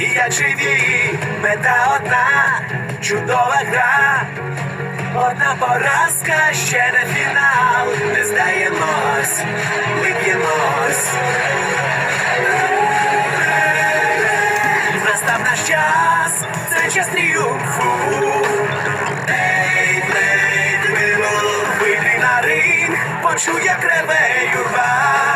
сіячи вії, мета одна, чудова гра. Одна поразка, ще не фінал. Не здаємось, ми б'ємось. Настав наш час, це час тріумфу. Ей, вийди на ринг, почуй, як реве юрба.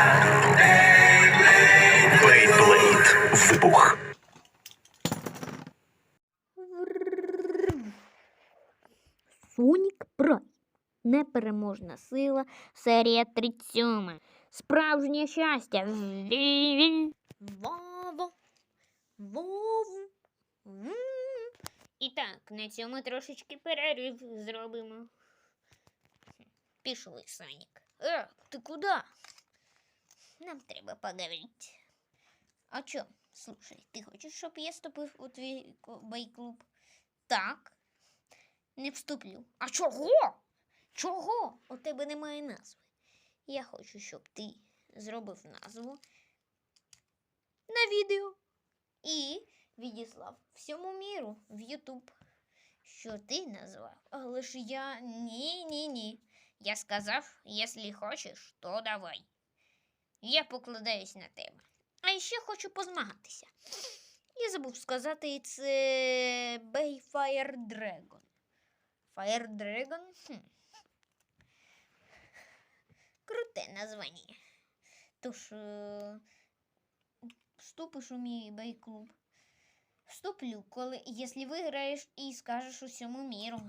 Непереможна сила. Серія 37. Справжнє щастя. Вово. Вову. М. І так, на цьому трошечки перерив зробимо. Пішли, Сонік. Е, ти куди? Нам треба поговорити. А чо? Слушай, ти хочеш, щоб я вступив у твій бойклуб? Так. Не вступлю. А чого? Чого? У тебе немає назви. Я хочу, щоб ти зробив назву на відео і відіслав всьому міру в Ютуб. Що ти назвав? Але ж я ні, ні, ні. Я сказав, якщо хочеш, то давай. Я покладаюсь на тебе. А ще хочу позмагатися. Я забув сказати, це Bayfire Dragon. Fire Dragon? Хм. Круте названня. Тож, е, вступиш у мій бейклуб. Вступлю, коли, якщо виграєш і скажеш усьому міру.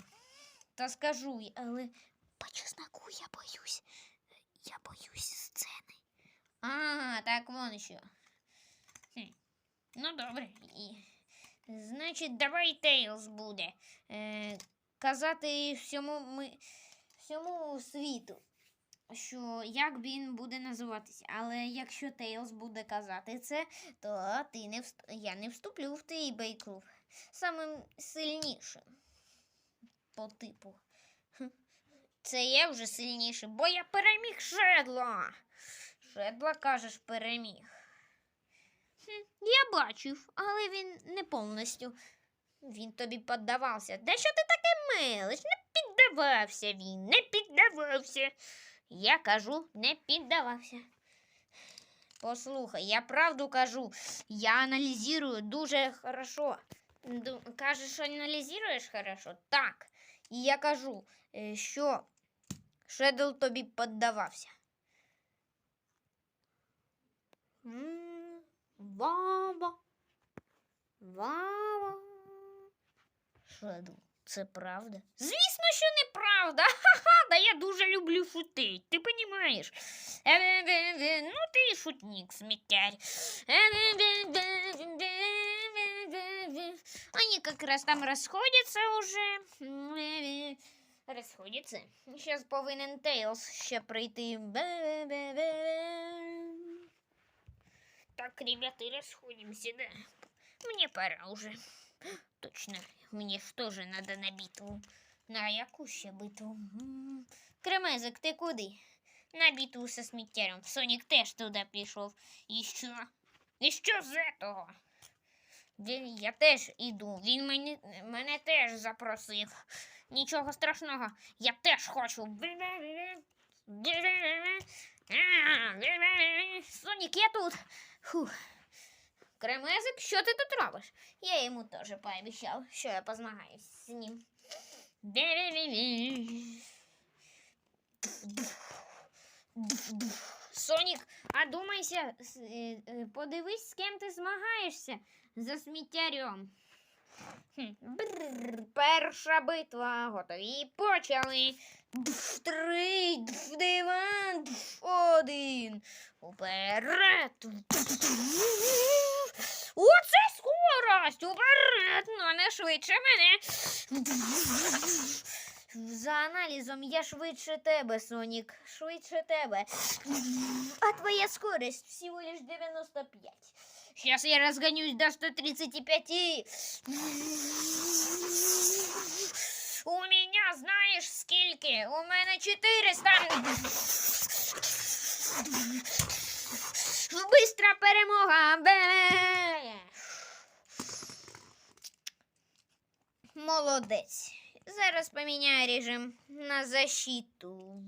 Та скажу, але по чесноку я боюсь. Я боюсь сцени. А, так вон що. Хм. Ну, добре. І... Значить, давай Тейлз буде. Е, казати всьому, ми, всьому світу, що як він буде називатися. Але якщо Тейлз буде казати це, то ти не вст... я не вступлю в твій бейклуб. Самим сильнішим по типу. Це я вже сильніший, бо я переміг Шедла. Шедла, кажеш, переміг. Я бачив, але він не повністю. Він тобі піддавався. Да що ти таке милиш? Не піддавався він, не піддавався. Я кажу, не піддавався. Послухай, я правду кажу. Я аналізую дуже хорошо. Ду- Кажеш, аналізуєш хорошо? Так. І я кажу, е, що Шедл тобі піддавався. Вава. Вава. Шедл, це правда? Звісно, що неправда. Ха-ха, да я дуже люблю шутить, ти понімаєш? Е-е-е-е, Ну, ти шутник, сміттярь. Е-е-е-е-е-е-е-е. Они как раз там расходятся уже. М-е-е. Расходятся. Сейчас повинен Тейлз ще прийти. Бе-бе-бе-бе. Так, ребята, расходимся, да. Мне пора уже. Точно, мне ж тоже надо на битву. На яку ще битву? Кремезик, ти куди? На битву со сміттярем. Сонік теж туди пішов. І що? І що з этого? Він- Я теж іду. Він мене, мене теж запросив. Нічого страшного. Я теж хочу. Сонік, я тут. Фух. Кремезик, що ти тут робиш? Я йому теж пообіцяв, що я позмагаюсь з ним. Сонік, а думайся, е, е, подивись, з ким ти змагаєшся за сміттярем. Бррр, Перша битва. Готові почали. Три, два, один. Уперед. Оце скорость! Уперед! Ну, не швидше мене. За аналізом я швидше тебе, Сонік. Швидше тебе. А твоя скорость всего лишь 95. Сейчас я разгонюсь до 135. У меня, знаешь, скільки? У мене 400. Бистра перемога. Бе! Молодець. Зараз поміняю режим на защиту.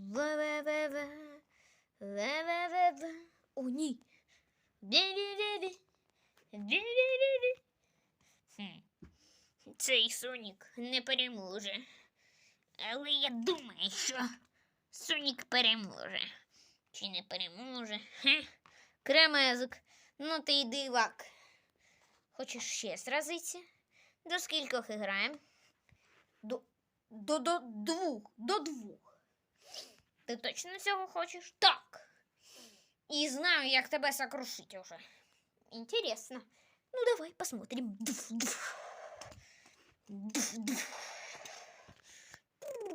О, ні. Цей Сонік не переможе. Але я думаю, що Сонік переможе. Чи не переможе? Хе? Кремезик, ну ти й дивак. Хочеш ще сразитися? До скількох граємо? До, до, до двох. До двох. Ти точно цього хочеш? Так. І знаю, як тебе сокрушить уже. Інтересно. Ну, давай посмотрим. Дф, дф. Дф, дф.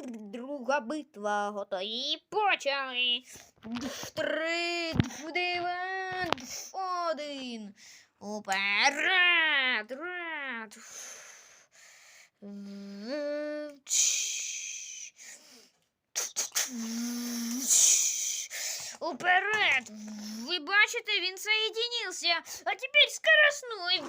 Друга битва готові почали. Дф, Три, дф, два, дф, один. Уперед! Ред! Уперед! Вы бачите, он соединился, А теперь скоростной,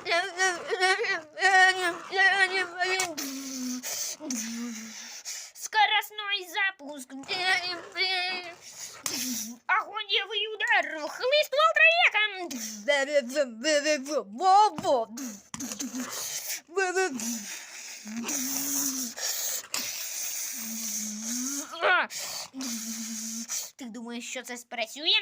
Скоростной запуск. Огневый удар. Хлыст волтроека. Що це спрацює?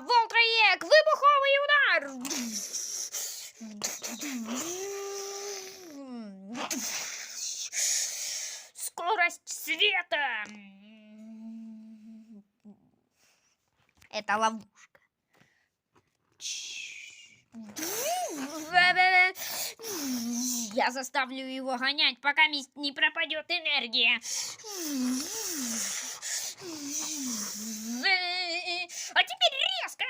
Волтраєк! Вибуховий удар! Скорость света! Это ловушка. Я заставлю его гонять, пока мис- не пропадет энергия. А теперь резко!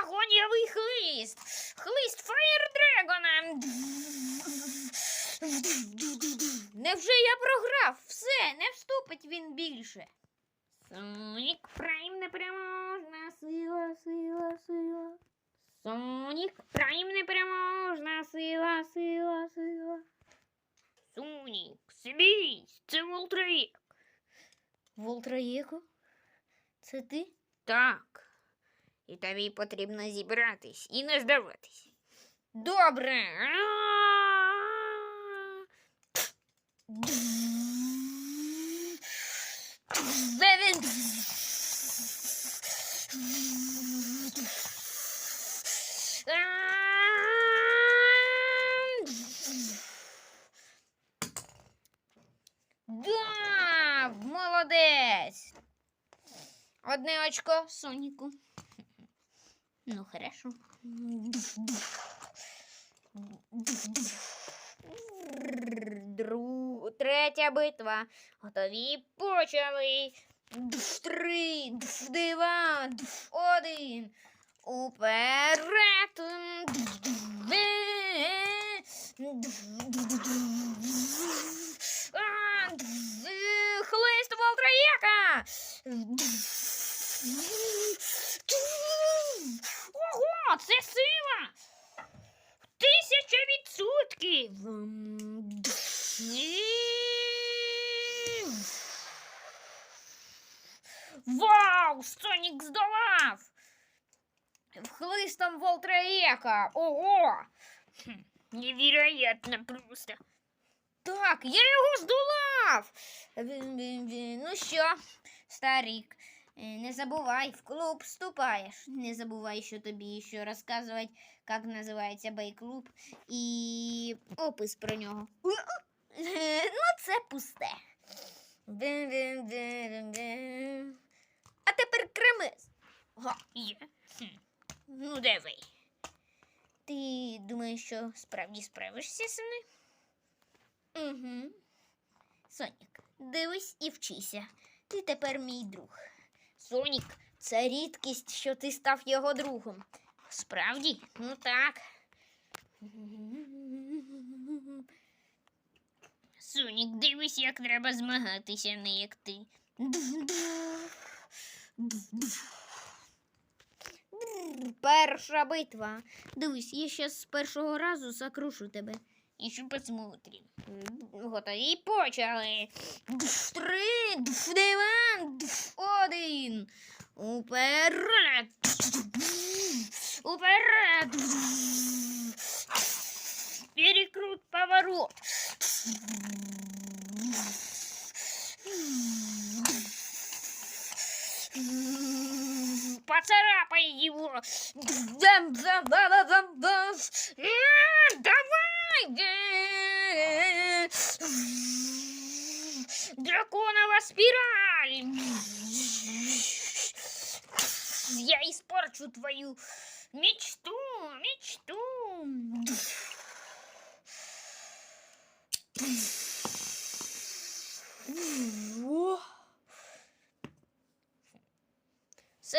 Огоньовый хлыст! Хлист Фаєрдрегона! Невже я програв? Все, не вступить він більше. Сонік Сонік Прайм непереможна сила, сила, сила. Сонік, соберись, це Волтраєк. Волтраєку? Це ти? Так. І тобі потрібно зібратись і не здаватись. Добре. Молодець. Одне очко Соніку. Ну, хорошо. Дру... Третя битва. Готові почали. Три, два, один. Уперед. Дф, две. Дф, А, дф, Хлист Волтраєка. Ого, це сила! Тисяча відсотків! Вау! Сонік здолав! Хлистом Волтраєка! Ого! Хм, Невероятно просто. Так, я його здолав. Ну що, старик, е, не забувай, в клуб вступаєш. Не забувай, що тобі ще розказувати, як називається бей-клуб і опис про нього. Ну, це пусте. Дин-дин-дин-дин-дин. А тепер кремез. Ну, давай. Ти думаєш, що справді справишся з ним? Угу. Сонік, дивись і вчися. Ти тепер мій друг. Сонік, це рідкість, що ти став його другом. Справді? Ну так. Сонік, дивись, як треба змагатися, не як ти. Перша битва. Дивись, я щас з першого разу закрушу тебе. І ще посмотрим. Готові почали. Три, два, один. Уперед. Уперед. Перекрут поворот. его. Давай! Драконова спираль! Я испорчу твою мечту, мечту!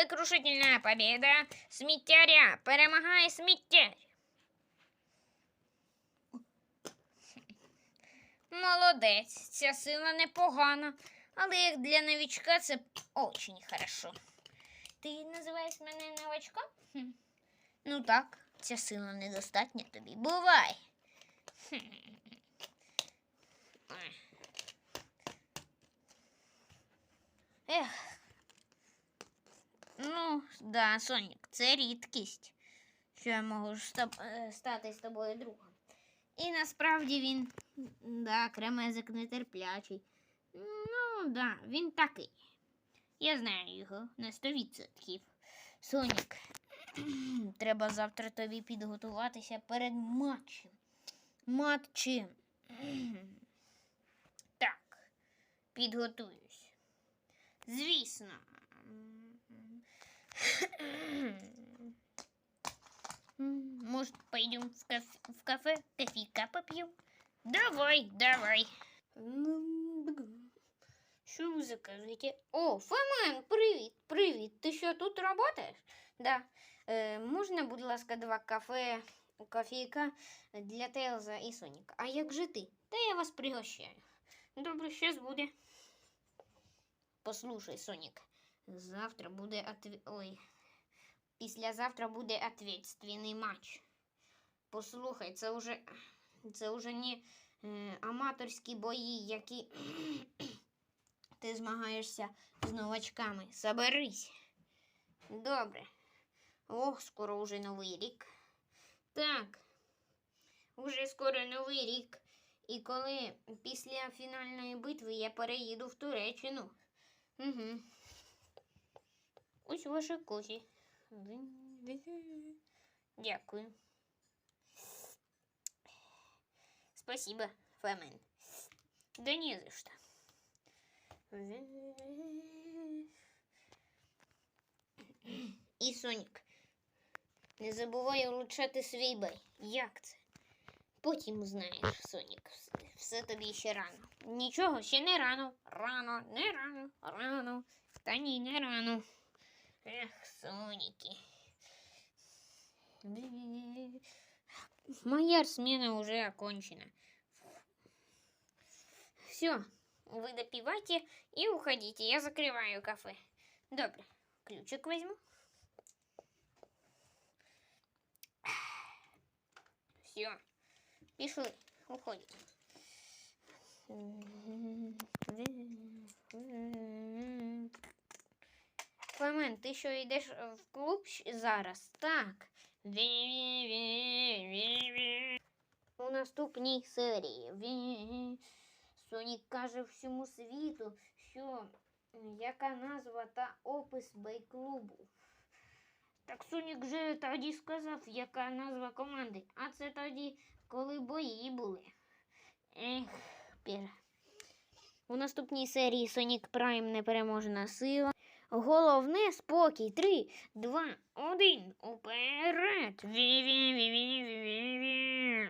Сокрушительная победа сміттяря перемагає сміттярь. Молодець, ця сила непогана, але як для новичка це очень хорошо. Ти називаєш мене новачком? Хм. Ну так, ця сила недостатня тобі. Бувай. Хм. Ех. Ну, да, Сонік, це рідкість, що я можу е, стати з тобою другом. І насправді він, да, кремезик нетерплячий. Ну, да, він такий. Я знаю його на 100%. Сонік, треба завтра тобі підготуватися перед матчем. Матчем. Так, підготуюсь. Звісно. М, Может, пойдем в кафе, в кафе кофейка попьем? Давай, давай. Що ви заказуєте? О, Фомен, привіт, привіт. Ти що тут працюєш? Да. Е, можна, будь ласка, два кафе, кофейка для Тейлза і Соніка. А як же ти? Та я вас пригощаю. Добре, щас буде. Послушай, Сонік, завтра буде отві... Ой. Післязавтра буде ответственний матч. Послухай, це вже, це вже не е, аматорські бої, які ти змагаєшся з новачками. Соберись. Добре. Ох, скоро уже новий рік. Так. Уже скоро новий рік. І коли після фінальної битви я переїду в Туреччину. Угу. Ось ваше кофі. Дякую. Спасибо, Фемен. Да не за что. І Сонік. Не забувай улучшати свій бой. Як це? Потім знаєш, Сонік. Все тобі ще рано. Нічого, ще не рано. Рано, не рано, рано. Та ні, не рано. Ех, Соніки. Моя смена уже окончена. Все, вы допивайте и уходите. Я закрываю кафе. Добре, ключик возьму. Все, пішли, уходим. Фемен, ти що йдеш в клуб зараз? Так. У наступній серії Сонік каже всьому світу, що яка назва та опис бейклубу. Так Сонік же тоді сказав, яка назва команди. А це тоді, коли бої були. Ех, пір. У наступній серії Сонік Прайм непереможна сила. Головне спокій. Три, два, один. Уперед. Ві-ві-ві-ві-ві-ві.